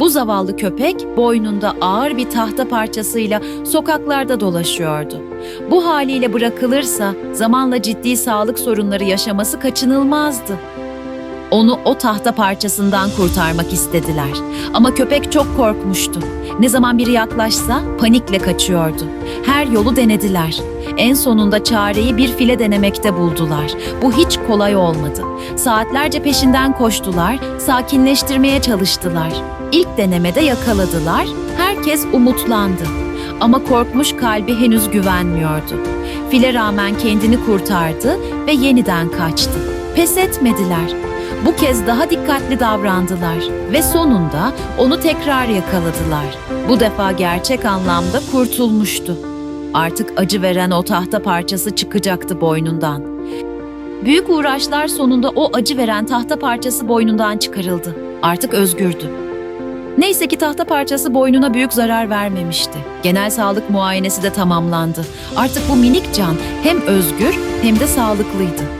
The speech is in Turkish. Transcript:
Bu zavallı köpek boynunda ağır bir tahta parçasıyla sokaklarda dolaşıyordu. Bu haliyle bırakılırsa zamanla ciddi sağlık sorunları yaşaması kaçınılmazdı. Onu o tahta parçasından kurtarmak istediler. Ama köpek çok korkmuştu. Ne zaman biri yaklaşsa panikle kaçıyordu. Her yolu denediler. En sonunda çareyi bir file denemekte buldular. Bu hiç kolay olmadı. Saatlerce peşinden koştular, sakinleştirmeye çalıştılar. İlk denemede yakaladılar, herkes umutlandı. Ama korkmuş kalbi henüz güvenmiyordu. File rağmen kendini kurtardı ve yeniden kaçtı. Pes etmediler. Bu kez daha dikkatli davrandılar ve sonunda onu tekrar yakaladılar. Bu defa gerçek anlamda kurtulmuştu. Artık acı veren o tahta parçası çıkacaktı boynundan. Büyük uğraşlar sonunda o acı veren tahta parçası boynundan çıkarıldı. Artık özgürdü. Neyse ki tahta parçası boynuna büyük zarar vermemişti. Genel sağlık muayenesi de tamamlandı. Artık bu minik can hem özgür hem de sağlıklıydı.